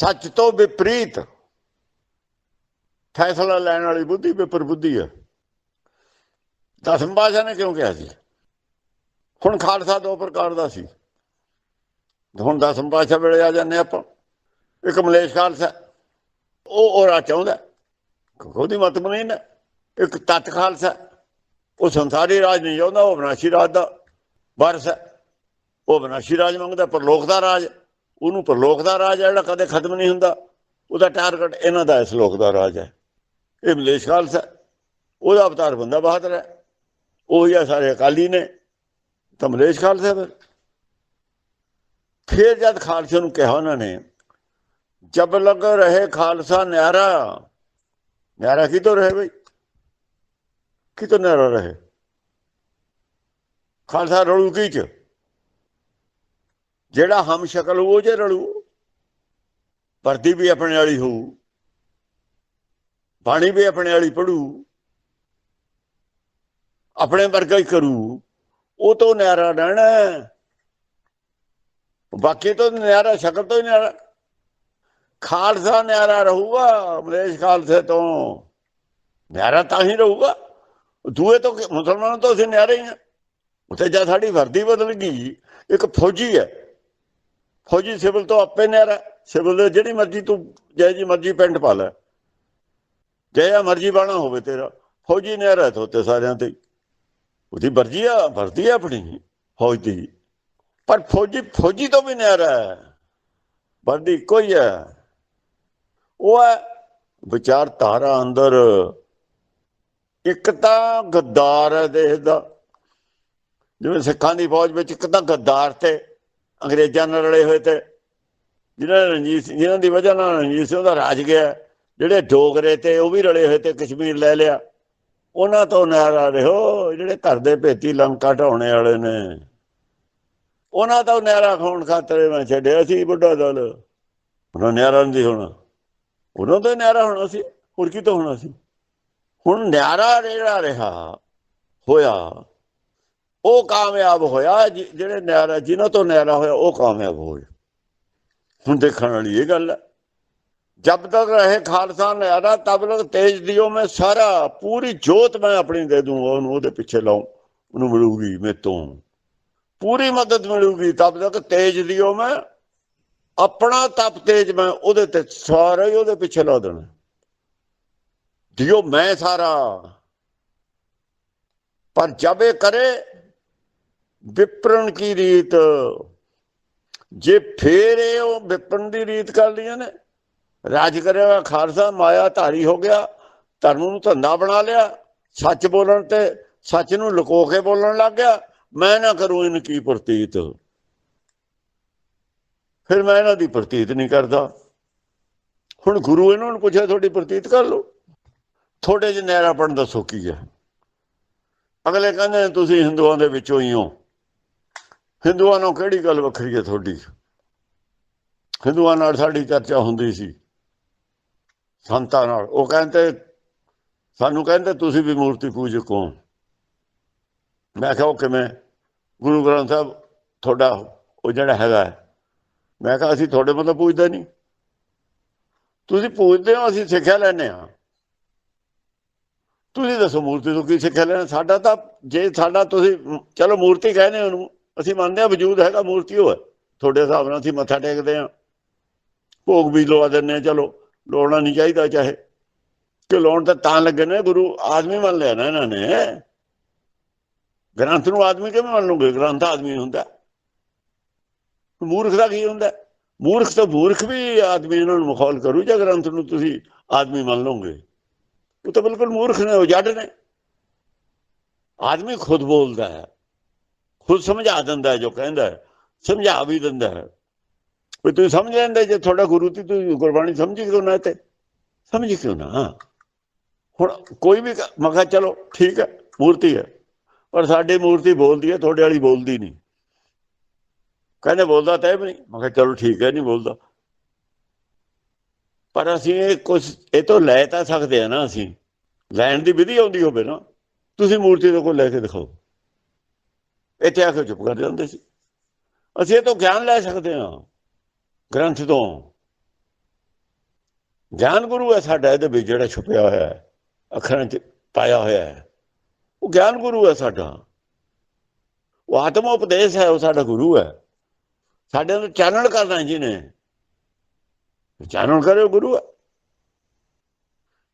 ਸੱਚ ਤੋਂ ਵਿਪਰੀਤ ਫੈਸਲਾ ਲੈਣ ਵਾਲੀ ਬੁੱਧੀ ਵਿਪਰ ਬੁੱਧੀ ਹੈ ਦਸਮ ਪਾਸ਼ਾ ਨੇ ਕਿਉਂ ਕਿਹਾ ਸੀ? ਹੁਣ ਖਾਲਸਾ ਦੋ ਪ੍ਰਕਾਰ ਦਾ ਸੀ। ਹੁਣ ਦਸਮ ਪਾਸ਼ਾ ਵੇਲੇ ਆ ਜਾਂਦੇ ਆਪਾਂ। ਇੱਕ ਮਲੇਸ਼ ਖਾਲਸਾ, ਉਹ ਉਹਰਾ ਚਾਹੁੰਦਾ। ਉਹਦੀ ਮਤ ਬਣੀ ਨਾ। ਇੱਕ ਤਤ ਖਾਲਸਾ, ਉਹ ਸੰਸਾਰੀ ਰਾਜ ਨਹੀਂ ਚਾਹੁੰਦਾ, ਉਹ ਬਨਾਸ਼ੀ ਰਾਜ ਦਾ ਵਾਰਸ ਹੈ। ਉਹ ਬਨਾਸ਼ੀ ਰਾਜ ਮੰਗਦਾ, ਪਰਲੋਕ ਦਾ ਰਾਜ। ਉਹਨੂੰ ਪਰਲੋਕ ਦਾ ਰਾਜ ਹੈ ਜਿਹੜਾ ਕਦੇ ਖਤਮ ਨਹੀਂ ਹੁੰਦਾ। ਉਹਦਾ ਟਾਰਗੇਟ ਇਹਨਾਂ ਦਾ ਇਸ ਲੋਕ ਦਾ ਰਾਜ ਹੈ। ਇਹ ਮਲੇਸ਼ ਖਾਲਸਾ ਉਹਦਾ ਅਵਤਾਰ ਬੰਦਾ ਬਹਾਦਰ ਹੈ। ਉਹ ਹੀ ਸਾਰੇ ਅਕਾਲੀ ਨੇ। ਤਾਂ ਮਲੇਸ਼ ਖਾਲਸਾ ਫਿਰ। ਫਿਰ ਜਦ ਖਾਲਸੇ ਨੂੰ ਕਿਹਾ ਉਹਨਾਂ ਨੇ, ਜਬ ਲਗ ਰਹੇ ਖਾਲਸਾ ਨਿਆਰਾ। ਨਿਆਰਾ ਕਿਤੋਂ ਰਹੇ ਬਈ? ਕਿਤੋਂ ਨਿਆਰਾ ਰਹੇ? ਖਾਲਸਾ ਰਲੂ ਕੀ ਚ? ਜਿਹੜਾ ਹਮ ਸ਼ਕਲ ਉਹ ਜੇ ਰਲੂ। ਵਰਦੀ ਵੀ ਆਪਣੇ ਵਾਲੀ ਹੋਊ। ਬਾਣੀ ਵੀ ਆਪਣੇ ਵਾਲੀ ਪੜੂ ਆਪਣੇ ਵਰਗਾ ਹੀ ਕਰੂ। ਉਹ ਤੋਂ ਨਿਆਰਾ ਰਹਿਣਾ ਬਾਕੀ ਤੋਂ ਨਿਆਰਾ, ਸ਼ਕਲ ਤੋਂ ਹੀ ਨਿਆਰਾ। ਖਾਲਸਾ ਨਿਆਰਾ ਰਹੂਗਾ ਮਲੇਸ਼ ਖਾਲਸੇ ਤੋਂ। ਨਿਆਰਾ ਤਾਂ ਹੀ ਰਹੂਗਾ। ਦੂਏ ਤੋਂ ਮੁਸਲਮਾਨਾਂ ਤੋਂ ਅਸੀਂ ਨਿਆਰੇ ਹੀ ਆ ਉੱਥੇ ਜਦ ਸਾਡੀ ਵਰਦੀ ਬਦਲ ਗਈ, ਇੱਕ ਫੌਜੀ ਹੈ। ਫੌਜੀ ਸਿਵਲ ਤੋਂ ਆਪੇ ਨਿਆਰਾ ਸਿਵਲ ਦੇ ਜਿਹੜੀ ਮਰਜ਼ੀ ਤੂੰ ਜੈ ਜੀ ਮਰਜ਼ੀ ਪੈਂਟ ਪਾ ਲੈ। ਜਿਹੜਾ ਮਰਜ਼ੀ ਬਾਣਾ ਹੋਵੇ ਤੇਰਾ। ਫੌਜੀ ਨਹਿਰ ਨਿਆਰਾ ਤੋਤੇ ਸਾਰਿਆਂ ਤੇ। ਹੀ। ਉਹਦੀ ਵਰਜੀ ਆ, ਵਰਦੀ ਆ ਆਪਣੀ। ਫੌਜ ਦੀ। ਪਰ ਫੌਜੀ ਫੌਜੀ ਤੋਂ ਵੀ ਨਹਿਰ ਹੈ। ਵਰਦੀ ਕੋਈ ਹੈ ਉਹ ਹੈ ਵਿਚਾਰ ਧਾਰਾ ਅੰਦਰ। ਇੱਕ ਤਾਂ ਗੱਦਾਰ ਹੈ ਦੇਸ਼ ਦਾ। ਜਿਵੇਂ ਸਿੱਖਾਂ ਦੀ ਫੌਜ ਵਿੱਚ ਇੱਕ ਤਾਂ ਗੱਦਾਰ ਤੇ। ਅੰਗਰੇਜ਼ਾਂ ਨਾਲ ਰਲੇ ਹੋਏ ਤੇ ਜਿਨ੍ਹਾਂ ਰਣਜੀਤ ਸਿੰਘ- ਦੀ ਵਜ੍ਹਾ ਨਾਲ ਰਣਜੀਤ ਸਿੰਘ ਦਾ ਰਾਜ ਗਿਆ, ਜਿਹੜੇ ਡੋਗਰੇ ਤੇ ਉਹ ਵੀ ਰਲੇ ਹੋਏ ਤੇ ਕਸ਼ਮੀਰ ਲੈ ਲਿਆ। ਉਹਨਾਂ ਤੋਂ ਨਿਆਰਾ ਰਹੋ, ਜਿਹੜੇ ਘਰ ਦੇ ਭੇਤੀ ਲੰਕਾ ਢਾਉਣੇ ਵਾਲੇ ਨੇ। ਉਹਨਾਂ ਤੋਂ ਨਿਆਰਾ ਖਾਣ ਖਾਤਰ ਮੈਂ ਛੱਡਿਆ ਸੀ ਬੁੱਢਾ ਦਲ। ਉਹਨਾਂ ਨਿਆਰਾ ਨਹੀਂ ਹੋਣਾ। ਉਹਨਾਂ ਤੋਂ ਹੀ ਨਿਆਰਾ ਹੋਣਾ ਸੀ, ਹੋਰ ਕੀ ਤੋਂ ਹੋਣਾ ਸੀ? ਹੁਣ ਨਿਆਰਾ ਜਿਹੜਾ ਰਿਹਾ, ਹੋਇਆ। ਉਹ ਕਾਮਯਾਬ ਹੋਇਆ ਜਿਹੜੇ ਨਿਆਰਾ ਜਿਨ੍ਹਾਂ ਤੋਂ ਨਿਆਰਾ ਹੋਇਆ, ਉਹ ਕਾਮਯਾਬ ਹੋਏ। ਹੁਣ ਦੇਖਣ ਵਾਲੀ ਇਹ ਗੱਲ ਹੈ ਜਦ ਤੱਕ ਰਹੇ ਖਾਲਸਾ ਨਿਆਰਾ ਤਬ ਤੱਕ ਤੇਜ ਦਿਓ, ਮੈਂ ਸਾਰਾ, ਪੂਰੀ ਜੋਤ ਮੈਂ ਆਪਣੀ ਦੇ ਦੂੰ ਉਹਨੂੰ ਉਹਦੇ ਪਿੱਛੇ ਲਾਉ, ਉਹਨੂੰ ਮਿਲੂਗੀ ਮੇ ਤੋਂ ਪੂਰੀ ਮਦਦ ਮਿਲੂਗੀ, ਤਬ ਤੱਕ ਤੇਜ ਦਿਓ ਮੈਂ, ਆਪਣਾ ਤਪ ਤੇਜ ਮੈਂ ਉਹਦੇ ਤੇ ਸਾਰਾ ਹੀ ਉਹਦੇ ਪਿੱਛੇ ਲਾ ਦੇਣਾ। ਦਿਓ ਮੈਂ ਸਾਰਾ। ਪਰ ਜਦ ਇਹ ਕਰੇ ਵਿਪਰਨ ਕੀ ਰੀਤ? ਜੇ ਫੇਰ ਇਹ ਉਹ ਵਿਪਰਨ ਦੀ ਰੀਤ ਕਰ ਲਈਆਂ ਨੇ, ਰਾਜ ਕਰਿਆ ਹੋਇਆ ਖਾਲਸਾ, ਮਾਇਆ ਧਾਰੀ ਹੋ ਗਿਆ, ਧਰਮ ਨੂੰ ਧੰਦਾ ਬਣਾ ਲਿਆ, ਸੱਚ ਬੋਲਣ ਤੇ ਸੱਚ ਨੂੰ ਲੁਕੋ ਕੇ ਬੋਲਣ ਲੱਗ ਗਿਆ, ਮੈਂ ਨਾ ਕਰੂੰ ਇਹਨ ਕੀ ਪ੍ਰਤੀਤ? ਫਿਰ ਮੈਂ ਇਹਨਾਂ ਦੀ ਪ੍ਰਤੀਤ ਨਹੀਂ ਕਰਦਾ। ਹੁਣ ਗੁਰੂ ਇਹਨਾਂ ਨੂੰ ਪੁੱਛਿਆ, ਤੁਹਾਡੀ ਪ੍ਰਤੀਤ ਕਰ ਲਓ। ਥੋੜੇ ਜਿਹੇ ਨਹਿਰਾਪਣ ਦੱਸੋ ਕੀ ਹੈ? ਅਗਲੇ ਕਹਿੰਦੇ ਨੇ, ਤੁਸੀਂ ਹਿੰਦੂਆਂ ਦੇ ਵਿੱਚੋਂ ਹੀ ਹੋ। ਹਿੰਦੂਆਂ ਨਾਲ ਕਿਹੜੀ ਗੱਲ ਵੱਖਰੀ ਹੈ ਤੁਹਾਡੀ? ਹਿੰਦੂਆਂ ਨਾਲ ਸਾਡੀ ਚਰਚਾ ਹੁੰਦੀ ਸੀ। ਸੰਤਾਂ ਨਾਲ। ਉਹ ਕਹਿੰਦੇ, ਸਾਨੂੰ ਕਹਿੰਦੇ, ਤੁਸੀਂ ਵੀ ਮੂਰਤੀ ਪੂਜਕ ਹੋ। ਮੈਂ ਕਿਹਾ, ਉਹ ਕਿਵੇਂ? ਗੁਰੂ ਗ੍ਰੰਥ ਸਾਹਿਬ, ਤੁਹਾਡਾ ਉਹ ਜਿਹੜਾ ਹੈਗਾ ਮੈਂ ਕਿਹਾ, ਅਸੀਂ ਤੁਹਾਡੇ ਮਤਲਬ ਪੂਜਦੇ ਨਹੀਂ। ਤੁਸੀਂ ਪੂਜਦੇ ਹੋ, ਅਸੀਂ ਸਿੱਖਿਆ ਲੈਨੇ ਆ ਤੁਸੀਂ ਦੱਸੋ, ਮੂਰਤੀ ਤੋਂ ਕੀ ਸਿੱਖਿਆ ਲੈਣਾ ਸਾਡਾ ਤਾਂ ਜੇ ਸਾਡਾ ਤੁਸੀਂ, ਚਲੋ ਮੂਰਤੀ ਕਹਿੰਦੇ ਉਹਨੂੰ। ਅਸੀਂ ਮੰਨਦੇ ਆ ਵਜੂਦ ਹੈਗਾ, ਮੂਰਤੀ ਉਹ ਹੈ। ਤੁਹਾਡੇ ਹਿਸਾਬ ਨਾਲ ਅਸੀਂ ਮੱਥਾ ਟੇਕਦੇ ਆ ਭੋਗ ਵੀ ਲਵਾ ਦਿੰਦੇ ਆ ਚਲੋ ਲਾਉਣਾ ਨਹੀਂ ਚਾਹੀਦਾ ਚਾਹੇ। ਕਿ ਲਾਉਣ ਤਾਂ ਤਾਂ ਲੱਗੇ ਨੇ, ਗੁਰੂ ਆਦਮੀ ਮੰਨ ਲਿਆ ਨਾ ਇਹਨਾਂ ਨੇ। ਗ੍ਰੰਥ ਨੂੰ ਆਦਮੀ ਕਿਵੇਂ ਮੰਨ ਲਓਗੇ ਗ੍ਰੰਥ ਆਦਮੀ ਹੁੰਦਾ। ਮੂਰਖ ਦਾ ਕੀ ਹੁੰਦਾ? ਮੂਰਖ ਤਾਂ ਮੂਰਖ ਵੀ ਆਦਮੀ ਇਹਨਾਂ ਨੂੰ ਮਖੌਲ ਕਰੂ, ਜਾਂ ਗ੍ਰੰਥ ਨੂੰ ਤੁਸੀਂ ਆਦਮੀ ਮੰਨ ਲਓਗੇ। ਉਹ ਤਾਂ ਬਿਲਕੁਲ ਮੂਰਖ ਨੇ, ਉਹ ਜੱਟ ਨੇ। ਆਦਮੀ ਖੁਦ ਬੋਲਦਾ ਹੈ। ਖੁਦ ਸਮਝਾ ਦਿੰਦਾ ਜੋ ਕਹਿੰਦਾ ਸਮਝਾ ਵੀ ਦਿੰਦਾ ਹੈ। ਵੀ ਤੁਸੀਂ ਸਮਝ ਲੈਂਦੇ ਜੇ ਤੁਹਾਡਾ ਗੁਰੂ ਤੀ ਤੁਸੀਂ ਗੁਰਬਾਣੀ ਸਮਝ ਕਿਉਂ ਨਾ ਤੇ? ਸਮਝ ਕਿਉਂ ਨਾ? ਹੁਣ ਕੋਈ ਵੀ ਮੈਂ ਕਿਹਾ ਚਲੋ ਠੀਕ ਹੈ, ਮੂਰਤੀ ਹੈ। ਪਰ ਸਾਡੀ ਮੂਰਤੀ ਬੋਲਦੀ ਹੈ, ਤੁਹਾਡੇ ਵਾਲੀ ਬੋਲਦੀ ਨਹੀਂ। ਕਹਿੰਦੇ ਬੋਲਦਾ ਤਾਂ ਇਹ ਵੀ ਨਹੀਂ। ਮੈਂ ਕਿਹਾ ਚਲੋ ਠੀਕ ਹੈ, ਨਹੀਂ ਬੋਲਦਾ। ਪਰ ਅਸੀਂ ਇਹ ਕੁਝ ਇਹ ਤੋਂ ਲੈ ਤਾਂ ਸਕਦੇ ਆ ਨਾ ਅਸੀਂ। ਲੈਣ ਦੀ ਵਿਧੀ ਆਉਂਦੀ ਹੋਵੇ ਨਾ, ਤੁਸੀਂ ਮੂਰਤੀ ਤੋਂ ਕੋਈ ਲੈ ਕੇ ਦਿਖਾਓ। ਇੱਥੇ ਆ ਕੇ ਚੁੱਪ ਕਰ ਜਾਂਦੇ ਸੀ। ਅਸੀਂ ਇਹ ਤੋਂ ਗਿਆਨ ਲੈ ਸਕਦੇ ਹਾਂ, ਗ੍ਰੰਥ ਤੋਂ। ਗਿਆਨ ਗੁਰੂ ਹੈ ਸਾਡਾ, ਇਹਦੇ ਵਿੱਚ ਜਿਹੜਾ ਛੁਪਿਆ ਹੋਇਆ ਹੈ, ਅੱਖਰਾਂ 'ਚ ਪਾਇਆ ਹੋਇਆ ਹੈ। ਉਹ ਗਿਆਨ ਗੁਰੂ ਹੈ ਸਾਡਾ। ਉਹ ਆਤਮ ਉਪਦੇਸ਼ ਹੈ, ਉਹ ਸਾਡਾ ਗੁਰੂ ਹੈ। ਸਾਡੇ ਅੰਦਰ ਚਾਨਣ ਕਰਨਾ ਜਿਹਨੇ। ਚਾਨਣ ਕਰੇ ਗੁਰੂ ਹੈ।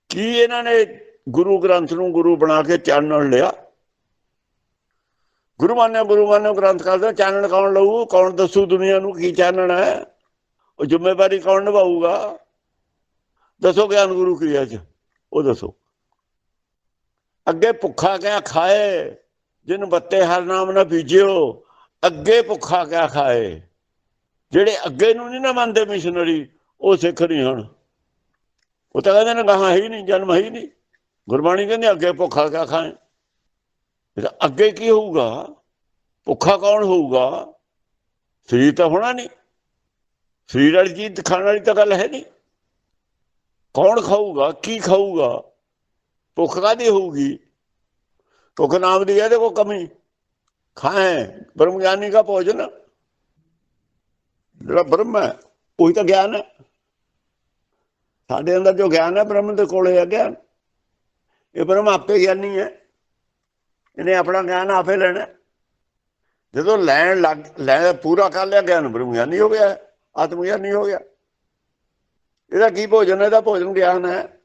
ਕੀ ਇਹਨਾਂ ਨੇ ਗੁਰੂ ਗ੍ਰੰਥ ਨੂੰ ਗੁਰੂ ਬਣਾ ਕੇ ਚਾਨਣ ਲਿਆ? ਗੁਰੂ ਮਾਨਿਆ ਗੁਰੂ ਮਾਨਿਆ ਗ੍ਰੰਥ ਕਰਦੇ ਚਾਨਣ ਕੌਣ ਲਊ, ਕੌਣ ਦੱਸੂ ਦੁਨੀਆ ਨੂੰ ਕੀ ਚਾਨਣ ਹੈ? ਉਹ ਜ਼ਿੰਮੇਵਾਰੀ ਕੌਣ ਨਿਭਾਊਗਾ? ਦੱਸੋ ਗਿਆਨ ਗੁਰੂ ਕੀ ਹੈ ਉਹ ਦੱਸੋ। ਅੱਗੇ ਭੁੱਖਾ ਕਿਆ ਖਾਏ? ਜਿਨ ਬੱਤੇ ਹਰ ਨਾਮ ਨਾ ਬੀਜਿਓ, ਅੱਗੇ ਭੁੱਖਾ ਕਿਆ ਖਾਏ? ਜਿਹੜੇ ਅੱਗੇ ਨੂੰ ਨਹੀਂ ਨਾ ਮੰਨਦੇ ਮਿਸ਼ਨਰੀ ਉਹ ਸਿੱਖ ਨਹੀਂ ਹਣ। ਉਹ ਤਾਂ ਕਹਿੰਦੇ ਨੇ ਗਾਹਾਂ ਹੀ ਨਹੀਂ, ਜਨਮ ਹੀ ਨਹੀਂ। ਗੁਰਬਾਣੀ ਕਹਿੰਦੀ, ਅੱਗੇ ਭੁੱਖਾ ਕਿਆ ਖਾਏ? ਅੱਗੇ ਕੀ ਹੋਊਗਾ? ਭੁੱਖਾ ਕੌਣ ਹੋਊਗਾ? ਸਰੀਰ ਤਾਂ ਹੋਣਾ ਨਹੀਂ। ਸਰੀਰ ਵਾਲੀ ਚੀਜ਼ ਖਾਣ ਵਾਲੀ ਤਾਂ ਗੱਲ ਹੈ ਨਹੀਂ। ਕੌਣ ਖਾਊਗਾ? ਕੀ ਖਾਊਗਾ? ਭੁੱਖ ਕਾਦੀ ਹੋਊਗੀ? ਭੁੱਖ ਨਾਮ ਦੀ ਇਹਦੇ ਕੋ ਕਮੀ। ਖਾਏ। ਬ੍ਰਹਮ ਗਿਆਨੀ ਦਾ ਭੋਜਨ। ਜਿਹੜਾ ਬ੍ਰਹਮ ਹੈ, ਉਹੀ ਤਾਂ ਗਿਆਨ ਹੈ। ਸਾਡੇ ਅੰਦਰ ਜੋ ਗਿਆਨ ਹੈ ਬ੍ਰਹਮ ਦੇ ਕੋਲੇ ਹੈ ਗਿਆਨ। ਇਹ ਬ੍ਰਹਮ ਆਪੇ ਗਿਆਨੀ ਹੈ। ਇਹਨੇ ਆਪਣਾ ਗਿਆਨ ਆਪੇ ਲੈਣਾ। ਜਦੋਂ ਲੈਣ ਲੱਗ ਲੈ ਪੂਰਾ ਕਰ ਲਿਆ, ਗਿਆਨ ਬ੍ਰਹਮ ਗਿਆਨੀ ਹੋ ਗਿਆ ਆਤਮ ਗਿਆਨੀ ਹੋ ਗਿਆ। ਇਹਦਾ ਕੀ ਭੋਜਨ ਇਹਦਾ ਭੋਜਨ ਗਿਆਨ ਹੈ।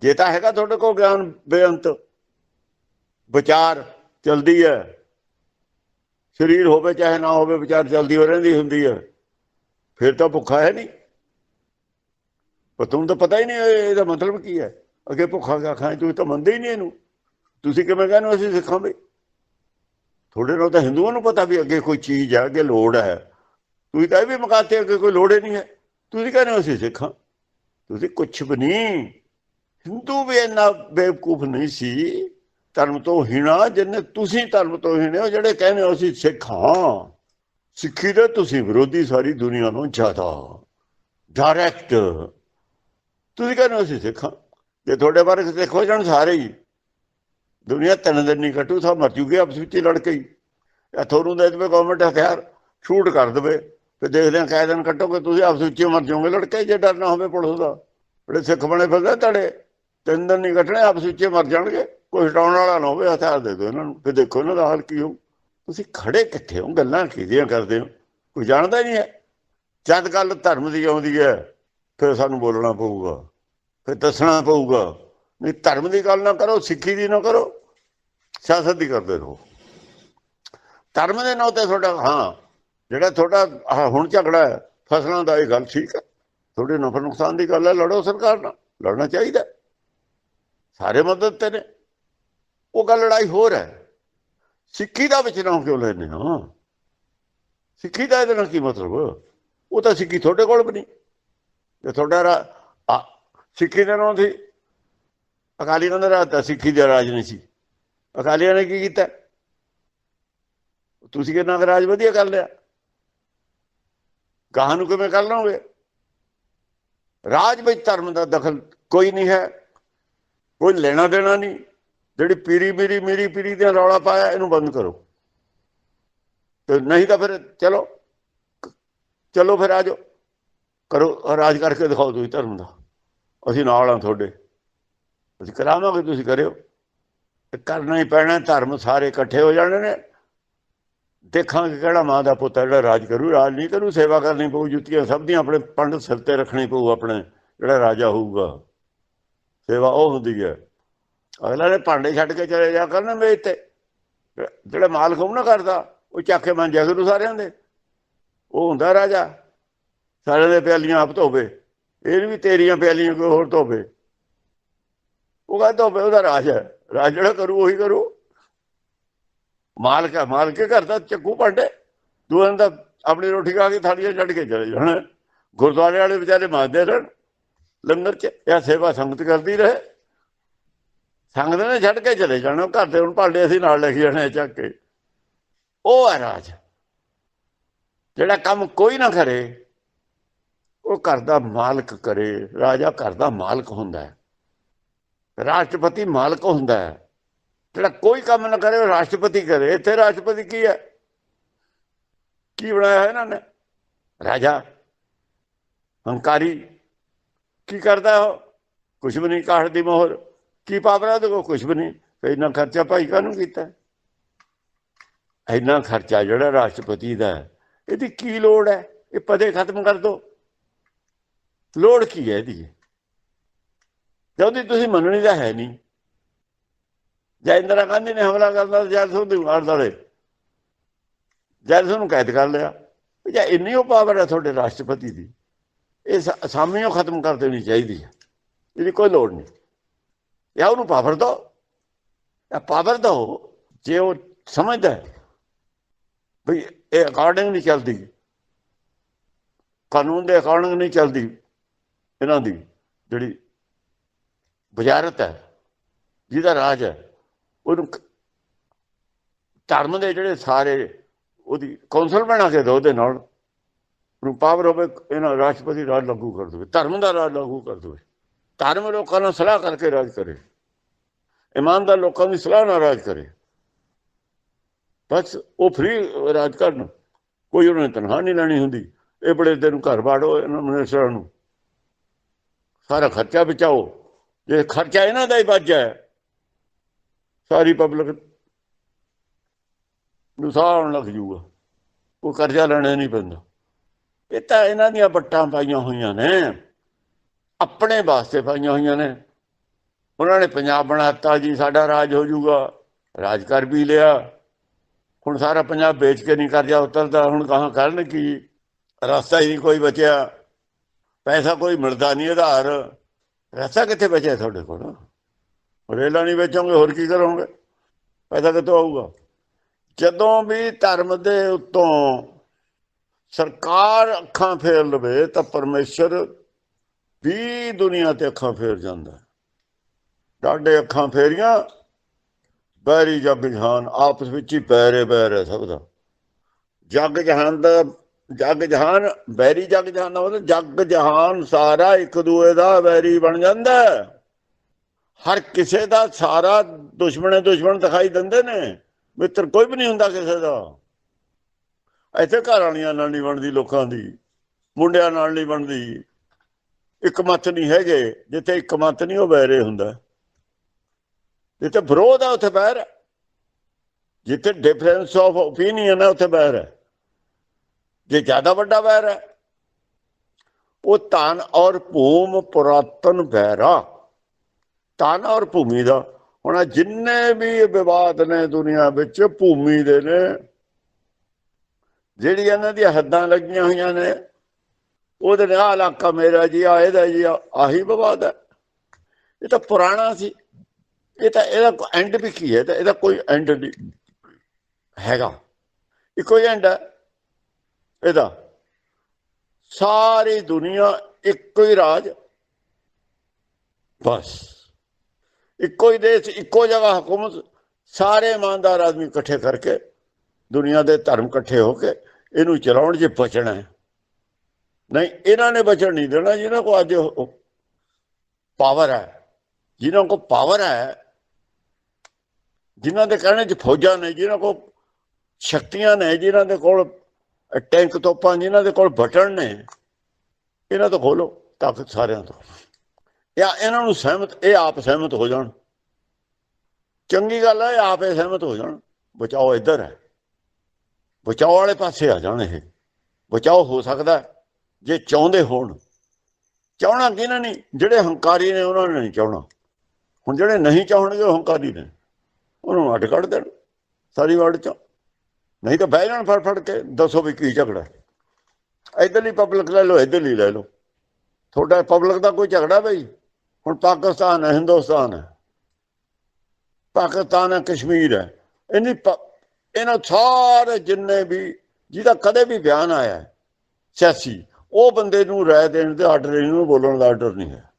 ਜੇ ਤਾਂ ਹੈਗਾ ਤੁਹਾਡੇ ਕੋਲ ਗਿਆਨ ਬੇਅੰਤ। ਵਿਚਾਰ ਚਲਦੀ ਹੈ। ਸਰੀਰ ਹੋਵੇ, ਚਾਹੇ ਨਾ ਹੋਵੇ, ਵਿਚਾਰ ਚਲਦੀ ਹੋ ਰਹਿੰਦੀ ਹੁੰਦੀ ਹੈ। ਫਿਰ ਤਾਂ ਭੁੱਖਾ ਹੈ ਨਹੀਂ। ਪਰ ਤੁਹਾਨੂੰ ਤਾਂ ਪਤਾ ਹੀ ਨਹੀਂ, ਇਹਦਾ ਮਤਲਬ ਕੀ ਹੈ? ਅੱਗੇ ਭੁੱਖਾ ਕਿਆ ਖਾਏ? ਤੁਸੀਂ ਤਾਂ ਮੰਨਦੇ ਹੀ ਨਹੀਂ ਇਹਨੂੰ। ਤੁਸੀਂ ਕਿਵੇਂ ਕਹਿੰਦੇ ਹੋ, ਅਸੀਂ ਸਿੱਖਾਂ ਵੀ ਤੁਹਾਡੇ ਨਾਲ ਤਾਂ ਹਿੰਦੂਆਂ ਨੂੰ ਪਤਾ ਵੀ ਅੱਗੇ ਕੋਈ ਚੀਜ਼ ਹੈ, ਅੱਗੇ ਲੋੜ ਹੈ। ਤੁਸੀਂ ਤਾਂ ਇਹ ਵੀ ਮਕਾਤੇ ਅੱਗੇ ਕੋਈ ਲੋੜ ਹੀ ਨਹੀਂ ਹੈ। ਤੁਸੀਂ ਕਹਿੰਦੇ ਹੋ, ਅਸੀਂ ਸਿੱਖਾਂ। ਤੁਸੀਂ ਕੁਛ ਵੀ ਨਹੀਂ। ਹਿੰਦੂ ਵੀ ਇੰਨਾ ਬੇਵਕੂਫ ਨਹੀਂ ਸੀ। ਧਰਮ ਤੋਂ ਹੀਣਾ, ਜਿੰਨੇ ਤੁਸੀਂ ਧਰਮ ਤੋਂ ਹੀਣੇ ਹੋ, ਜਿਹੜੇ ਕਹਿੰਦੇ ਹੋ, ਅਸੀਂ ਸਿੱਖ। ਹਾਂ ਸਿੱਖੀ ਦੇ ਤੁਸੀਂ ਵਿਰੋਧੀ ਸਾਰੀ ਦੁਨੀਆ ਨੂੰ ਜ਼ਿਆਦਾ। ਡਾਇਰੈਕਟ ਤੁਸੀਂ ਕਹਿੰਦੇ ਹੋ, ਅਸੀਂ ਸਿੱਖਾਂ। ਜੇ ਤੁਹਾਡੇ ਬਾਰੇ ਸਿੱਖ ਹੋ ਜਾਣ ਸਾਰੇ ਹੀ ਦੁਨੀਆ ਤਿੰਨ ਦਿਨ ਨਹੀਂ ਕੱਟੂ ਸਭ ਮਰ ਜੂਗੇ, ਆਪਸ ਵਿੱਚ ਹੀ ਲੜ ਕੇ ਹੀ। ਇਹ ਤੁਹਾਨੂੰ ਦੇ ਦੇਵੇ ਗਵਰਨਮੈਂਟ ਹਥਿਆਰ ਛੂਟ ਕਰ ਦੇਵੇ। ਫਿਰ ਦੇਖਦੇ ਆ ਕਾਇ ਦਿਨ ਕੱਟੋਗੇ, ਤੁਸੀਂ ਆਪਸ ਵਿੱਚ ਹੀ ਮਰ ਜਾਓਗੇ। ਲੜਕੇ ਜੇ ਡਰ ਨਾ ਹੋਵੇ ਪੁਲਿਸ ਦਾ। ਜਿਹੜੇ ਸਿੱਖ ਬਣੇ ਫਿਰਦੇ ਤੜੇ, ਤਿੰਨ ਦਿਨ ਨਹੀਂ ਕੱਟਣੇ, ਆਪਸ ਵਿੱਚ ਮਰ ਜਾਣਗੇ। ਕੋਈ ਹਟਾਉਣ ਵਾਲਾ ਨਾ ਹੋਵੇ, ਹਥਿਆਰ ਦੇ ਦਿਓ ਇਹਨਾਂ ਨੂੰ। ਫਿਰ ਦੇਖੋ ਇਹਨਾਂ ਦਾ ਹਾਲ ਕੀ ਹੋ ਤੁਸੀਂ ਖੜੇ ਕਿੱਥੇ ਹੋ? ਗੱਲਾਂ ਕਿਹਦੀਆਂ ਕਰਦੇ ਹੋ? ਕੋਈ ਜਾਣਦਾ ਨਹੀਂ ਹੈ? ਜਦ ਗੱਲ ਧਰਮ ਦੀ ਆਉਂਦੀ ਹੈ, ਫਿਰ ਸਾਨੂੰ ਬੋਲਣਾ ਪਊਗਾ। ਫਿਰ ਦੱਸਣਾ ਪਊਗਾ। ਨਹੀਂ, ਧਰਮ ਦੀ ਗੱਲ ਨਾ ਕਰੋ, ਸਿੱਖੀ ਦੀ ਨਾ ਕਰੋ। ਸਿਆਸਤ ਦੀ ਕਰਦੇ ਰਹੋ। ਧਰਮ ਦੇ ਨਾਂ ਤੇ ਤੁਹਾਡਾ, ਹਾਂ, ਜਿਹੜਾ ਤੁਹਾਡਾ ਹੁਣ ਝਗੜਾ ਹੈ, ਫਸਲਾਂ ਦਾ, ਇਹ ਗੱਲ ਠੀਕ ਹੈ। ਤੁਹਾਡੇ ਨਫ਼ਰ ਨੁਕਸਾਨ ਦੀ ਗੱਲ ਹੈ, ਲੜੋ ਸਰਕਾਰ ਨਾਲ, ਲੜਨਾ ਚਾਹੀਦਾ ਸਾਰੇ ਮਦਦ ਤੇ ਨੇ। ਉਹ ਗੱਲ ਲੜਾਈ ਹੋਰ ਹੈ। ਸਿੱਖੀ ਦਾ ਵਿੱਚ ਨਾ ਕਿਉਂ ਲੈਨੇ ਹਾਂ? ਸਿੱਖੀ ਦਾ ਇਹਦੇ ਨਾਲ ਕੀ ਮਤਲਬ? ਉਹ ਤਾਂ ਸਿੱਖੀ ਤੁਹਾਡੇ ਕੋਲ ਵੀ ਨਹੀਂ। ਜੇ ਤੁਹਾਡਾ ਰਾ- ਸਿੱਖੀ ਦੇ ਨਾਂ ਸੀ ਦਲ ਦਾ ਰਾਜ ਤਾਂ ਸਿੱਖੀ ਦਾ ਰਾਜ ਨਹੀਂ ਸੀ। ਅਕਾਲੀਆਂ ਨੇ ਕੀ ਕੀਤਾ? ਤੁਸੀਂ ਕਿੰਨਾ ਕੁ ਰਾਜ ਵਧੀਆ ਕਰ ਲਿਆ। ਗਾਹਾਂ ਨੂੰ ਕਿਵੇਂ ਕਰ ਲਓਗੇ? ਰਾਜ ਵਿੱਚ ਧਰਮ ਦਾ ਦਖਲ ਕੋਈ ਨਹੀਂ ਹੈ। ਕੋਈ ਲੈਣਾ ਦੇਣਾ ਨਹੀਂ। ਜਿਹੜੀ ਪੀਰੀ ਮੇਰੀ ਮੇਰੀ ਪੀਰੀ ਦਾ ਰੌਲਾ ਪਾਇਆ, ਇਹਨੂੰ ਬੰਦ ਕਰੋ। ਤੇ ਨਹੀਂ ਤਾਂ ਫਿਰ ਚਲੋ ਚਲੋ ਫਿਰ ਆਜੋ ਕਰੋ, ਰਾਜ ਕਰਕੇ ਦਿਖਾਓ ਤੁਸੀਂ ਧਰਮ ਦਾ। ਅਸੀਂ ਨਾਲ ਆ ਤੁਹਾਡੇ। ਅਸੀਂ ਕਰਾਵਾਂਗੇ, ਤੁਸੀਂ ਕਰਿਓ। ਕਰਨਾ ਹੀ ਪੈਣਾ, ਧਰਮ ਸਾਰੇ ਇਕੱਠੇ ਹੋ ਜਾਣੇ ਨੇ। ਦੇਖਾਂਗੇ ਕਿਹੜਾ ਮਾਂ ਦਾ ਪੁੱਤ ਹੈ, ਜਿਹੜਾ ਰਾਜ ਕਰੂ, ਰਾਜ ਨਹੀਂ ਕਰੂ, ਸੇਵਾ ਕਰਨੀ ਪਊ, ਜੁੱਤੀਆਂ ਸਭ ਦੀਆਂ ਆਪਣੇ ਪੰਡਤ ਸਿਰ ਤੇ ਰੱਖਣੀ ਪਊ, ਆਪਣੇ ਜਿਹੜਾ ਰਾਜਾ ਹੋਊਗਾ। ਸੇਵਾ ਉਹ ਹੁੰਦੀ ਹੈ। ਅਗਲਾ ਨੇ ਭਾਂਡੇ ਛੱਡ ਕੇ ਚਲੇ ਜਾ ਕਰਨ ਮੇਜ ਤੇ। ਜਿਹੜਾ ਮਾਲਕ ਉਹ ਨਾ ਕਰਦਾ, ਉਹ ਚੱਕ ਕੇ ਮੰਜਿਆ ਕਰੂ ਸਾਰਿਆਂ ਦੇ। ਉਹ ਹੁੰਦਾ ਰਾਜਾ। ਸਾਰਿਆਂ ਦੇ ਪਿਆਲੀਆਂ ਆਪ ਧੋਵੇ। ਇਹ ਵੀ ਤੇਰੀਆਂ ਪਿਆਲੀਆਂ, ਕੋਈ ਹੋਰ ਧੋਵੇ। ਉਹ ਕਹਿੰਦਾ ਧੋਵੇ? ਉਹਦਾ ਰਾਜ ਹੈ। ਰਾਜ ਜਿਹੜਾ ਕਰੂ, ਉਹੀ ਕਰੂ। ਮਾਲਕ ਹੈ ਮਾਲਕ ਘਰ ਦਾ ਚੱਕੂ ਭਾਂਡੇ। ਦੂਆਂ ਦਾ ਆਪਣੀ ਰੋਟੀ ਖਾ ਕੇ ਥਾਲੀਆਂ ਛੱਡ ਕੇ ਚਲੇ ਜਾਣ। ਗੁਰਦੁਆਰੇ ਵਾਲੇ ਵਿਚਾਰੇ ਮਾਰਦੇ ਰਹਿਣ। ਲੰਗਰ ਚ ਇਹ ਸੇਵਾ ਸੰਗਤ ਕਰਦੀ ਰਹੇ। ਸੰਗਤ ਨੇ ਛੱਡ ਕੇ ਚਲੇ ਜਾਣਾ। ਘਰ ਦੇ ਹੁਣ ਭਾਂਡੇ ਅਸੀਂ ਨਾਲ ਲੈ ਕੇ ਜਾਣੇ ਚੱਕ ਕੇ। ਉਹ ਹੈ ਰਾਜ। ਜਿਹੜਾ ਕੰਮ ਕੋਈ ਨਾ ਕਰੇ, ਉਹ ਘਰ ਦਾ ਮਾਲਕ ਕਰੇ। ਰਾਜਾ ਘਰ ਦਾ ਮਾਲਕ ਹੁੰਦਾ ਹੈ। ਰਾਸ਼ਟਰਪਤੀ ਮਾਲਕ ਹੁੰਦਾ ਹੈ। ਜਿਹੜਾ ਕੋਈ ਕੰਮ ਨਾ ਕਰੇ, ਉਹ ਰਾਸ਼ਟਰਪਤੀ ਕਰੇ। ਇੱਥੇ ਰਾਸ਼ਟਰਪਤੀ ਕੀ ਹੈ? ਕੀ ਬਣਾਇਆ ਹੈ ਇਹਨਾਂ ਨੇ? ਰਾਜਾ, ਹੰਕਾਰੀ। ਕੀ ਕਰਦਾ ਉਹ? ਕੁਝ ਵੀ ਨਹੀਂ ਕਾਹਟ ਦੀ ਮੋਹਰ। ਕੀ ਪਾਵਰ ਉਹਦੇ ਕੋਲ ਕੁਝ ਵੀ ਨਹੀਂ। ਫਿਰ ਇੰਨਾ ਖਰਚਾ ਭਾਈ ਕਾਹਨੂੰ ਕੀਤਾ? ਇੰਨਾ ਖਰਚਾ ਜਿਹੜਾ ਰਾਸ਼ਟਰਪਤੀ ਦਾ ਇਹਦੀ ਕੀ ਲੋੜ ਹੈ? ਇਹ ਪਦੇ ਖਤਮ ਕਰ ਦੋ। ਲੋੜ ਕੀ ਹੈ ਇਹਦੀ? ਜਦੋਂ ਤੁਸੀਂ ਮੰਨਣੀ ਤਾਂ ਹੈ ਨਹੀਂ। ਜੇ ਇੰਦਰਾ ਗਾਂਧੀ ਨੇ ਹਮਲਾ ਕਰਦਾ ਜੈਲ ਸਿੰਘ ਦੀ ਮਾਰ ਦਲੇ ਜੈਲ ਨੂੰ ਕੈਦ ਕਰ ਲਿਆ। ਵੀ ਜੇ ਇੰਨੀ ਉਹ ਪਾਵਰ ਹੈ ਤੁਹਾਡੇ ਰਾਸ਼ਟਰਪਤੀ ਦੀ। ਇਹ ਸ- ਅਸਾਮੀਆਂ ਖਤਮ ਕਰ ਦੇਣੀ ਚਾਹੀਦੀ ਹੈ। ਇਹਦੀ ਕੋਈ ਲੋੜ ਨਹੀਂ। ਜਾਂ ਉਹਨੂੰ ਪਾਵਰ ਦੋ ਜਾਂ ਪਾਵਰ ਦੋ ਜੇ ਉਹ ਸਮਝਦਾ ਹੈ ਵੀ ਇਹ ਅਕੋਰਡਿੰਗ ਨਹੀਂ ਚੱਲਦੀ। ਕਾਨੂੰਨ ਦੇ ਅਕੋਰਡਿੰਗ ਨਹੀਂ ਚੱਲਦੀ। ਇਹਨਾਂ ਦੀ ਜਿਹੜੀ ਵਜ਼ਾਰਤ ਹੈ, ਜਿਹਦਾ ਰਾਜ ਹੈ, ਉਹਨੂੰ ਧਰਮ ਦੇ ਜਿਹੜੇ ਸਾਰੇ ਉਹਦੀ ਕੌਂਸਲ ਬਣਾ ਕੇ ਦੋ ਉਹਦੇ ਨਾਲ, ਉਹਨੂੰ ਪਾਵਰ ਹੋਵੇ, ਇਹਨਾਂ ਰਾਸ਼ਟਰਪਤੀ ਰਾਜ ਲਾਗੂ ਕਰ ਦੇਵੇ, ਧਰਮ ਦਾ ਰਾਜ ਲਾਗੂ ਕਰ ਦੇਵੇ, ਧਰਮ ਲੋਕਾਂ ਨਾਲ ਸਲਾਹ ਕਰਕੇ ਰਾਜ ਕਰੇ, ਇਮਾਨਦਾਰ ਲੋਕਾਂ ਦੀ ਸਲਾਹ ਨਾਲ ਰਾਜ ਕਰੇ। ਬਸ ਉਹ ਫ੍ਰੀ ਰਾਜ ਕਰਨ, ਕੋਈ ਉਹਨਾਂ ਨੇ ਤਨਖਾਹ ਨਹੀਂ ਲੈਣੀ ਹੁੰਦੀ, ਇਹ ਬੜੇ ਦਿਨ ਘਰ ਬਾੜੋ ਇਹਨਾਂ ਮਿਨਿਸਟਰਾਂ ਨੂੰ, ਸਾਰਾ ਖਰਚਾ ਬਚਾਓ। ਜੇ ਖਰਚਾ ਇਹਨਾਂ ਦਾ ਹੀ ਬਚ ਜਾਏ, ਸਾਰੀ ਪਬਲਿਕ ਨੂੰ ਸਾਹ ਲੱਗ ਜੂਗਾ ਉਹ ਕਰਜ਼ਾ ਲੈਣਾ ਨਹੀਂ ਪੈਂਦਾ। ਇਹ ਤਾਂ ਇਹਨਾਂ ਦੀਆਂ ਬੱਟਾਂ ਪਾਈਆਂ ਹੋਈਆਂ ਨੇ। ਆਪਣੇ ਵਾਸਤੇ ਪਾਈਆਂ ਹੋਈਆਂ ਨੇ। ਉਹਨਾਂ ਨੇ ਪੰਜਾਬ ਬਣਾਤਾ ਜੀ, ਸਾਡਾ ਰਾਜ ਹੋ ਜਾਊਗਾ। ਰਾਜ ਕਰ ਵੀ ਲਿਆ। ਹੁਣ ਸਾਰਾ ਪੰਜਾਬ ਵੇਚ ਕੇ ਨਹੀਂ ਕਰਜ਼ਾ ਉਤਰਦਾ। ਹੁਣ ਕਹਾਂ ਕਰਨ ਕੀ? ਰਸਤਾ ਹੀ ਨਹੀਂ ਕੋਈ ਬਚਿਆ। ਪੈਸਾ ਕੋਈ ਮਿਲਦਾ ਨਹੀਂ, ਆਧਾਰ। ਰਸਤਾ ਕਿੱਥੇ ਬਚਿਆ ਤੁਹਾਡੇ ਕੋਲ? ਰੇਲਾ ਨਹੀਂ ਵੇਚੋਗੇ, ਹੋਰ ਕੀ ਕਰੋਗੇ? ਪੈਸਾ ਕਿੱਥੋਂ ਆਊਗਾ? ਜਦੋਂ ਵੀ ਧਰਮ ਦੇ ਉੱਤੋਂ ਸਰਕਾਰ ਅੱਖਾਂ ਫੇਰ ਲਵੇ, ਤਾਂ ਪਰਮੇਸ਼ਰ ਵੀ ਦੁਨੀਆ ਤੇ ਅੱਖਾਂ ਫੇਰ ਜਾਂਦਾ। ਹੈ। ਡਾਡੇ ਅੱਖਾਂ ਫੇਰੀਆਂ, ਬੈਰੀ ਜਗ ਜਹਾਨ ਆਪਸ ਵਿੱਚ ਹੀ ਪੈਰੇ ਬੈਰ ਹੈ ਸਭ ਦਾ। ਜਗ ਜਹਾਨ ਦਾ ਜਗ ਜਹਾਨ ਬੈਰੀ ਜਗ ਜਹਾਨ ਦਾ ਮਤਲਬ ਜਗ ਜਹਾਨ ਸਾਰਾ ਇੱਕ ਦੂਏ ਦਾ ਬੈਰੀ ਬਣ ਜਾਂਦਾ ਹਰ ਕਿਸੇ ਦਾ ਸਾਰਾ ਦੁਸ਼ਮਣੇ ਦੁਸ਼ਮਣ ਦਿਖਾਈ ਦਿੰਦੇ ਨੇ। ਮਿੱਤਰ ਕੋਈ ਵੀ ਨਹੀਂ ਹੁੰਦਾ ਕਿਸੇ ਦਾ। ਇੱਥੇ ਘਰ ਵਾਲੀਆਂ ਨਾਲ ਨਹੀਂ ਬਣਦੀ ਲੋਕਾਂ ਦੀ। ਮੁੰਡਿਆਂ ਨਾਲ ਨਹੀਂ ਬਣਦੀ। ਇੱਕ ਮਤ ਨਹੀਂ ਹੈਗੇ। ਜਿੱਥੇ ਇੱਕ ਮਤ ਨਹੀਂ, ਉਹ ਬੈਰੇ ਹੁੰਦਾ ਜਿੱਥੇ ਵਿਰੋਧ ਆ, ਉੱਥੇ ਬੈਰ ਜਿੱਥੇ ਡਿਫਰੈਂਸ ਆਫ ਓਪੀਨੀਅਨ ਹੈ, ਉੱਥੇ ਬੈਰ ਹੈ। ਜੇ ਜ਼ਿਆਦਾ ਵੱਡਾ ਬੈਰ ਹੈ, ਉਹ ਤਾਨ ਔਰ ਭੂਮ ਪੁਰਾਤਨ ਵੈਰਾ ਤਾਨ ਔਰ ਭੂਮੀ ਦਾ। ਹੁਣ ਜਿੰਨੇ ਵੀ ਵਿਵਾਦ ਨੇ ਦੁਨੀਆ ਵਿੱਚ, ਭੂਮੀ ਦੇ ਨੇ, ਜਿਹੜੀ ਇਹਨਾਂ ਦੀਆਂ ਹੱਦਾਂ ਲੱਗੀਆਂ ਹੋਈਆਂ ਨੇ, ਉਹਦੇ ਨਾਲ ਆਹ ਇਲਾਕਾ ਮੇਰਾ ਜੀ ਆ ਇਹਦਾ ਜੀ, ਆਹੀ ਵਿਵਾਦ ਹੈ। ਇਹ ਤਾਂ ਪੁਰਾਣਾ ਸੀ। ਇਹ ਤਾਂ ਇਹਦਾ ਐਂਡ ਵੀ ਕੀ ਹੈ? ਤਾਂ ਇਹਦਾ ਕੋਈ ਐਂਡ ਨਹੀਂ ਹੈਗਾ। ਇੱਕੋ ਹੀ ਐਂਡ ਹੈ। ਇਹਦਾ। ਸਾਰੀ ਦੁਨੀਆ ਇੱਕੋ ਹੀ ਰਾਜ। ਬਸ। ਇੱਕੋ ਹੀ ਦੇਸ਼, ਇੱਕੋ ਜਗ੍ਹਾ ਹਕੂਮਤ। ਸਾਰੇ ਇਮਾਨਦਾਰ ਆਦਮੀ ਇਕੱਠੇ ਕਰਕੇ ਦੁਨੀਆ ਦੇ ਧਰਮ ਇਕੱਠੇ ਹੋ ਕੇ ਇਹਨੂੰ ਚਲਾਉਣ 'ਚ ਬਚਣਾ ਹੈ। ਨਹੀਂ, ਇਹਨਾਂ ਨੇ ਬਚਣ ਨਹੀਂ ਦੇਣਾ ਜਿਹਨਾਂ ਕੋ ਅੱਜ ਪਾਵਰ ਹੈ। ਜਿਨ੍ਹਾਂ ਕੋ ਪਾਵਰ ਹੈ, ਜਿਨ੍ਹਾਂ ਦੇ ਕਹਿਣੇ ਚ ਫੌਜਾਂ ਨੇ, ਜਿਨ੍ਹਾਂ ਕੋ ਸ਼ਕਤੀਆਂ ਨੇ, ਜਿਨ੍ਹਾਂ ਦੇ ਕੋਲ ਟੈਂਕ ਤੋਂ ਤੋਪਾਂ ਜਿਨ੍ਹਾਂ ਦੇ ਕੋਲ ਬਟਨ ਨੇ, ਇਹਨਾਂ ਤੋਂ ਖੋਲੋ, ਤਾਕਤ ਸਾਰਿਆਂ ਤੋਂ। ਜਾਂ ਇਹਨਾਂ ਨੂੰ ਸਹਿਮਤ, ਇਹ ਆਪ ਸਹਿਮਤ ਹੋ ਜਾਣ। ਚੰਗੀ ਗੱਲ ਹੈ, ਇਹ ਆਪੇ ਸਹਿਮਤ ਹੋ ਜਾਣ। ਬਚਾਓ ਇੱਧਰ ਹੈ। ਬਚਾਓ ਵਾਲੇ ਪਾਸੇ ਆ ਜਾਣ ਇਹ। ਬਚਾਓ ਹੋ ਸਕਦਾ ਜੇ ਚਾਹੁੰਦੇ ਹੋਣ। ਚਾਹਣਾ ਕਿਹਨਾਂ ਨੇ? ਜਿਹੜੇ ਹੰਕਾਰੀ ਨੇ, ਉਹਨਾਂ ਨੇ ਨਹੀਂ ਚਾਹਣਾ। ਹੁਣ ਜਿਹੜੇ ਨਹੀਂ ਚਾਹਣਗੇ, ਉਹ ਹੰਕਾਰੀ ਨੇ। ਉਹਨਾਂ ਨੂੰ ਅੱਡ ਕੱਢ ਦੇਣ। ਸਾਰੀ ਵਰਡ ਚੋਂ। ਨਹੀਂ ਤਾਂ ਬਹਿ ਜਾਣ ਫੜ ਫੜ ਕੇ, ਦੱਸੋ ਵੀ ਕੀ ਝਗੜਾ। ਹੈ। ਇੱਧਰਲੀ ਪਬਲਿਕ ਲੈ ਲਓ ਇੱਧਰਲੀ ਲੈ ਲਓ। ਤੁਹਾਡਾ ਪਬਲਿਕ ਦਾ ਕੋਈ ਝਗੜਾ ਬਈ? ਹੁਣ ਪਾਕਿਸਤਾਨ ਹੈ, ਹਿੰਦੁਸਤਾਨ ਹੈ। ਪਾਕਿਸਤਾਨ ਹੈ, ਕਸ਼ਮੀਰ ਹੈ। ਇੰਨੀ ਇਹਨਾਂ ਸਾਰੇ ਜਿੰਨੇ ਵੀ, ਜਿਹਦਾ ਕਦੇ ਵੀ ਬਿਆਨ ਆਇਆ ਸਿਆਸੀ, ਉਹ ਬੰਦੇ ਨੂੰ ਰਾਏ ਦੇਣ ਦੇ ਆਰਡਰ ਇਹਨੂੰ ਬੋਲਣ ਦਾ ਆਰਡਰ ਨਹੀਂ ਹੈ।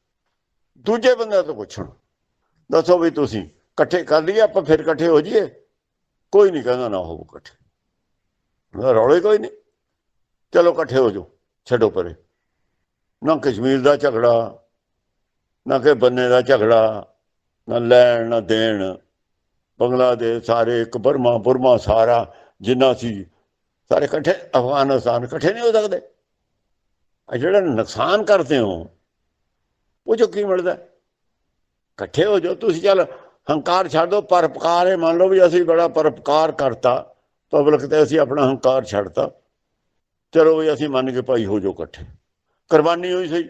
ਦੂਜੇ ਬੰਦੇ ਤੋਂ ਪੁੱਛਣ। ਦੱਸੋ ਵੀ ਤੁਸੀਂ, ਇਕੱਠੇ ਕਰ ਲਈਏ ਆਪਾਂ, ਫਿਰ ਇਕੱਠੇ ਹੋ ਜਾਈਏ। ਕੋਈ ਨਹੀਂ ਕਹਿੰਦਾ ਨਾ ਹੋਵੋ ਇਕੱਠੇ। ਰੌਲੇ ਕੋਈ ਨਹੀਂ। ਚਲੋ ਇਕੱਠੇ ਹੋ ਜਾਓ, ਛੱਡੋ ਪਰੇ। ਨਾ ਕਸ਼ਮੀਰ ਦਾ ਝਗੜਾ, ਨਾ ਕਿ ਬੰਨੇ ਦਾ ਝਗੜਾ, ਨਾ ਲੈਣ, ਨਾ ਦੇਣ। ਬੰਗਲਾਦੇਸ਼ ਸਾਰੇ ਇੱਕ ਬਰਮਾ ਬੁਰਮਾ ਸਾਰਾ, ਜਿੰਨਾ ਸੀ, ਸਾਰੇ ਇਕੱਠੇ, ਅਫਗਾਨਿਸਤਾਨ ਇਕੱਠੇ ਨਹੀਂ ਹੋ ਸਕਦੇ। ਆ ਜਿਹੜਾ ਨੁਕਸਾਨ ਕਰਦੇ ਹੋ, ਉਹ ਜੋ ਕੀ ਮਿਲਦਾ? ਇਕੱਠੇ ਹੋ ਜਾਓ, ਤੁਸੀਂ ਚੱਲ ਹੰਕਾਰ ਛੱਡ ਦਿਓ ਪਰਪਕਾਰ ਹੈ ਮੰਨ ਲਓ ਵੀ ਅਸੀਂ ਬੜਾ ਪਰਪਕਾਰ ਕਰਤਾ। ਪਬਲਿਕ ਤੇ ਅਸੀਂ ਆਪਣਾ ਹੰਕਾਰ ਛੱਡਤਾ। ਚਲੋ ਵੀ ਅਸੀਂ ਮੰਨ ਕੇ ਭਾਈ ਹੋ ਜਾਓ ਇਕੱਠੇ। ਕੁਰਬਾਨੀ ਹੋਈ ਸਹੀ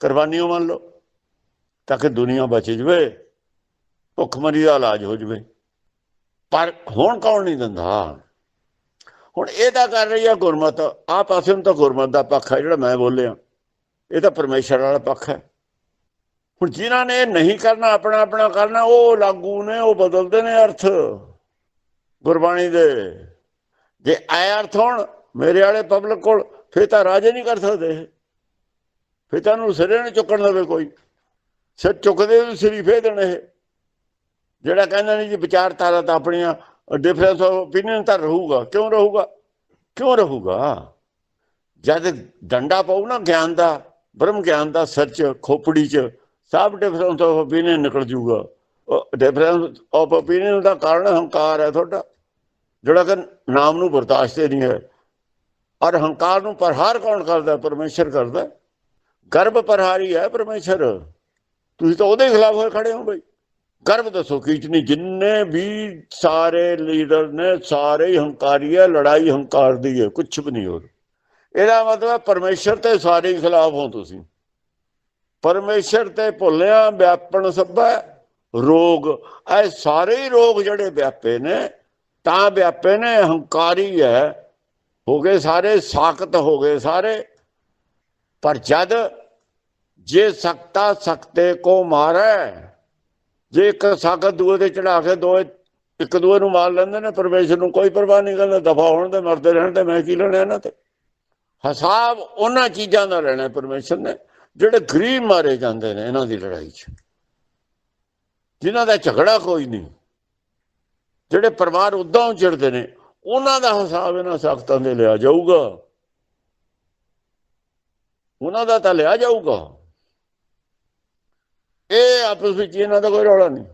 ਕੁਰਬਾਨੀ ਉਹ ਮੰਨ ਲਓ। ਤਾਂ ਕਿ ਦੁਨੀਆ ਬਚ ਜਵੇ, ਭੁੱਖਮਰੀ ਦਾ ਇਲਾਜ ਹੋ ਜਵੇ। ਪਰ ਹੁਣ ਕੌਣ ਨਹੀਂ ਦਿੰਦਾ? ਹੁਣ ਇਹ ਤਾਂ ਕਰ ਰਹੀ ਹੈ ਗੁਰਮਤ। ਆ ਪਾਸੇ ਨੂੰ ਤਾਂ ਗੁਰਮਤ ਦਾ ਪੱਖ ਹੈ ਜਿਹੜਾ ਮੈਂ ਬੋਲਿਆ। ਇਹ ਤਾਂ ਪਰਮੇਸ਼ਰ ਵਾਲਾ ਪੱਖ ਹੈ। ਹੁਣ ਜਿਨ੍ਹਾਂ ਨੇ ਇਹ ਨਹੀਂ ਕਰਨਾ ਆਪਣਾ ਆਪਣਾ ਕਰਨਾ, ਉਹ ਲਾਗੂ ਨੇ, ਉਹ ਬਦਲਦੇ ਨੇ ਅਰਥ। ਗੁਰਬਾਣੀ ਦੇ। ਜੇ ਆਏ ਅਰਥ ਹੋਣ, ਮੇਰੇ ਵਾਲੇ ਪਬਲਿਕ ਕੋਲ, ਫੇਰ ਤਾਂ ਰਾਜੇ ਨਹੀਂ ਕਰ ਸਕਦੇ। ਇਹ। ਫੇਰ ਤਾਂ ਨੂੰ ਸਿਰੇ ਨੂੰ ਚੁੱਕਣ ਦੇਵੇ ਕੋਈ। ਸਿਰ ਚੁੱਕਦੇ ਵੀ ਸਿਰੀ ਫੇਰ ਦੇਣ ਇਹ। ਜਿਹੜਾ ਕਹਿੰਦਾ ਨਹੀਂ ਜੀ ਵਿਚਾਰਧਾਰਾ ਤਾਂ ਆਪਣੀਆਂ ਡਿਫਰੈਂਸ ਆਫ ਓਪੀਨੀਅਨ ਤਾਂ ਰਹੂਗਾ। ਕਿਉਂ ਰਹੂਗਾ? ਕਿਉਂ ਰਹੂਗਾ? ਜਦ ਡੰਡਾ ਪਾਉ ਨਾ ਗਿਆਨ ਦਾ, ਬ੍ਰਹਮ ਗਿਆਨ ਦਾ ਸੱਚ ਖੋਪੜੀ ਚ, ਸਭ ਡਿਫਰੈਂਸ ਆਫ ਓਪੀਨੀਅਨ ਨਿਕਲ ਜੂਗਾ। ਡਿਫਰੈਂਸ ਆਫ ਓਪੀਨੀਅਨ ਦਾ ਕਾਰਨ ਹੰਕਾਰ ਹੈ ਤੁਹਾਡਾ। ਜਿਹੜਾ ਕਿ ਨਾਮ ਨੂੰ ਬਰਦਾਸ਼ਤ ਹੀ ਨਹੀਂ ਹੈ। ਔਰ ਹੰਕਾਰ ਨੂੰ ਪ੍ਰਹਾਰ ਕੌਣ ਕਰਦਾ? ਹੈ? ਪਰਮੇਸ਼ਰ ਕਰਦਾ। ਗਰਭ ਪ੍ਰਹਾਰੀ ਹੈ ਪਰਮੇਸ਼ਰ। ਤੁਸੀਂ ਤਾਂ ਉਹਦੇ ਖਿਲਾਫ ਹੋਏ ਖੜੇ ਹੋ ਬਈ। ਗਰਭ ਦੱਸੋ ਕੀਚਨੀ ਜਿੰਨੇ ਵੀ ਸਾਰੇ ਲੀਡਰ ਨੇ, ਸਾਰੇ ਹੰਕਾਰੀ ਹੈ, ਲੜਾਈ ਹੰਕਾਰ ਦੀ ਹੈ ਕੁਝ ਵੀ ਨਹੀਂ ਹੋਰ। ਇਹਦਾ ਮਤਲਬ ਹੈ ਪਰਮੇਸ਼ਰ ਤੇ ਸਾਰੇ ਖਿਲਾਫ ਹੋ ਤੁਸੀਂ। ਪਰਮੇਸ਼ਰ ਤੇ ਭੁੱਲਿਆ ਵਿਆਪਣ ਸਭਾ ਰੋਗ। ਇਹ ਸਾਰੇ ਹੀ ਰੋਗ ਜਿਹੜੇ ਵਿਆਪੇ ਨੇ ਤਾਂ ਵਿਆਪੇ ਨੇ ਹੰਕਾਰੀ ਹੈ। ਹੋ ਗਏ ਸਾਰੇ, ਸਾਖਤ ਹੋ ਗਏ ਸਾਰੇ। ਪਰ ਜਦ ਜੇ ਸਕਤਾ ਸਕਤੇ ਕੋ ਮਾਰੇ, ਜੇ ਇੱਕ ਸਾਖਤ ਦੂਏ ਤੇ ਚੜਾ ਕੇ ਦੋ ਇੱਕ ਦੂਏ ਨੂੰ ਮਾਰ ਲੈਂਦੇ ਨੇ, ਪਰਮੇਸ਼ਰ ਨੂੰ ਕੋਈ ਪਰਵਾਹ ਨਹੀਂ ਕਰਦਾ ਦਫਾ ਹੋਣ ਤੇ ਮਰਦੇ ਰਹਿਣ ਤੇ ਮੈਂ ਕੀ ਲੈਣਾ ਇਹਨਾਂ ਤੇ? ਹਿਸਾਬ ਉਹਨਾਂ ਚੀਜ਼ਾਂ ਦਾ ਲੈਣਾ ਪਰਮੇਸ਼ਰ ਨੇ, ਜਿਹੜੇ ਗਰੀਬ ਮਾਰੇ ਜਾਂਦੇ ਨੇ ਇਹਨਾਂ ਦੀ ਲੜਾਈ 'ਚ। ਜਿਨ੍ਹਾਂ ਦਾ ਝਗੜਾ ਕੋਈ ਨਹੀਂ। ਜਿਹੜੇ ਪਰਿਵਾਰ ਉਦਾਂ ਚਿੜਦੇ ਨੇ, ਉਹਨਾਂ ਦਾ ਹਿਸਾਬ ਇਹਨਾਂ ਸਖਤਾਂ ਦੇ ਲਿਆ ਜਾਊਗਾ। ਉਹਨਾਂ ਦਾ ਤਾਂ ਲਿਆ ਜਾਊਗਾ। ਇਹ ਆਪਸ ਵਿੱਚ ਇਹਨਾਂ ਦਾ ਕੋਈ ਰੌਲਾ ਨਹੀਂ।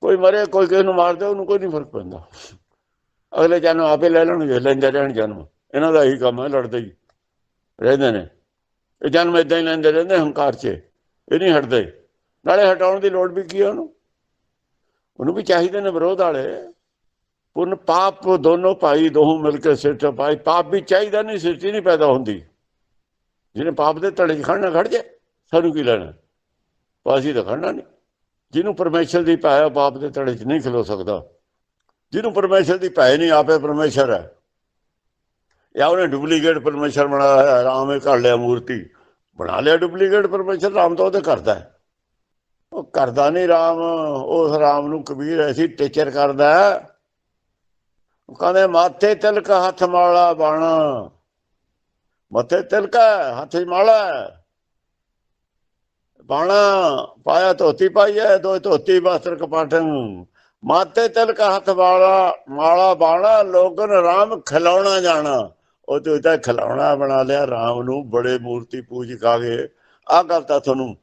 ਕੋਈ ਮਰੇ, ਕੋਈ ਕਿਸੇ ਨੂੰ ਮਾਰ ਦੇ, ਉਹਨੂੰ ਕੋਈ ਨਹੀਂ ਫ਼ਰਕ ਪੈਂਦਾ। ਅਗਲੇ ਜਨਮ ਆਪੇ ਲੈ ਲੈਣਗੇ, ਲੈਂਦੇ ਰਹਿਣ ਜਨਮ। ਇਹਨਾਂ ਦਾ ਇਹੀ ਕੰਮ ਹੈ, ਲੜਦੇ ਹੀ ਰਹਿੰਦੇ ਨੇ। ਇਹ ਜਨਮ ਇਦਾਂ ਹੀ ਲੈਂਦੇ ਰਹਿੰਦੇ, ਹੰਕਾਰ 'ਚ। ਇਹ ਨਹੀਂ ਹਟਦੇ। ਨਾਲੇ ਹਟਾਉਣ ਦੀ ਲੋੜ ਵੀ ਕੀ ਹੈ ਉਹਨੂੰ? ਉਹਨੂੰ ਵੀ ਚਾਹੀਦੇ ਨੇ ਵਿਰੋਧ ਵਾਲੇ। ਪੁੰਨ ਪਾਪ ਦੋਨੋਂ ਭਾਈ ਦੋਹੋਂ ਮਿਲ ਕੇ ਸਿਰ ਤੇ ਪਾਪ ਵੀ ਚਾਹੀਦਾ ਨਹੀਂ ਸਿਰ ਨਹੀਂ ਪੈਦਾ ਹੁੰਦੀ। ਜਿਹਨੇ ਪਾਪ ਦੇ ਧੜੇ 'ਚ ਖੜਨਾ, ਖੜ ਜੇ। ਸਾਨੂੰ ਕੀ ਲੈਣਾ? ਪਾਸੀ ਤਾਂ ਖੜਨਾ ਨਹੀਂ। ਜਿਹਨੂੰ ਪਰਮੇਸ਼ਰ ਦੀ ਪਾਇਆ ਪਾਪ ਦੇ ਧੜੇ 'ਚ ਨਹੀਂ ਖਲੋ ਸਕਦਾ। ਜਿਹਨੂੰ ਪਰਮੇਸ਼ਰ ਦੀ ਭੈ ਨਹੀਂ, ਆਪੇ ਪਰਮੇਸ਼ਰ ਹੈ। ਜਾਂ ਉਹਨੇ ਡੁਪਲੀਕੇਟ ਪਰਮੇਸ਼ਰ ਬਣਾਇਆ ਹੈ ਰਾਮ ਇਹ ਕਰ ਲਿਆ ਮੂਰਤੀ। ਬਣਾ ਲਿਆ ਡੁਪਲੀਕੇਟ ਪਰਮੇਸ਼ਰ, ਰਾਮ ਤਾਂ ਉਹਦੇ ਕਰਦਾ ਹੈ। ਉਹ ਕਰਦਾ ਨਹੀਂ ਰਾਮ, ਉਸ ਰਾਮ ਨੂੰ ਕਬੀਰ ਐਸੀ ਟੀਚਰ ਕਰਦਾ ਉਹ ਕਹਿੰਦੇ, ਮਾਥੇ ਤਿਲਕ ਹੱਥ ਮਾਲਾ ਬਾਣਾ। ਮੱਥੇ ਤਿਲਕ ਹੱਥ ਮਾਲਾ ਬਾਣਾ, ਪਾਇਆ ਧੋਤੀ ਪਾਈ ਹੈ, ਦੋ ਧੋਤੀ ਵਸਤਰ ਕਪਾਟਨ ਮਾਤੇ ਤਿਲਕ ਹੱਥ ਵਾਲਾ, ਮਾਲਾ ਬਾਣਾ, ਲੋਗਨ ਰਾਮ ਖਿਲਾਉਣਾ ਜਾਣਾ। ਉਹ ਤੂੰ ਤਾਂ ਖਿਲਾਉਣਾ ਬਣਾ ਲਿਆ, ਰਾਮ ਨੂੰ ਬੜੇ ਮੂਰਤੀ ਪੂਜ ਕਾ। ਗਏ ਆਹ ਗੱਲ ਤਾਂ ਤੁਹਾਨੂੰ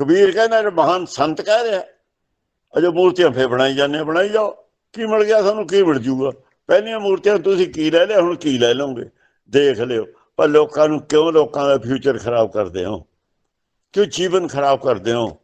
ਕਬੀਰ ਕਹਿੰਦਾ ਇਹ ਮਹਾਨ ਸੰਤ ਕਹਿ ਰਿਹਾ। ਅਜੋ ਮੂਰਤੀਆਂ ਫੇ ਬਣਾਈ ਜਾਂਦੇ ਆ, ਬਣਾਈ ਜਾਓ। ਕੀ ਮਿਲ ਗਿਆ ਸਾਨੂੰ ਕੀ ਮਿਲ ਜੂਗਾ? ਪਹਿਲੀਆਂ ਮੂਰਤੀਆਂ ਤੁਸੀਂ ਕੀ ਲੈ ਲਿਆ ਹੁਣ ਕੀ ਲੈ ਲਓਗੇ? ਦੇਖ ਲਿਓ। ਪਰ ਲੋਕਾਂ ਨੂੰ ਕਿਉਂ ਲੋਕਾਂ ਦਾ ਫਿਊਚਰ ਖਰਾਬ ਕਰਦੇ ਹੋ? ਕਿਉਂ ਜੀਵਨ ਖਰਾਬ ਕਰਦੇ ਹੋ?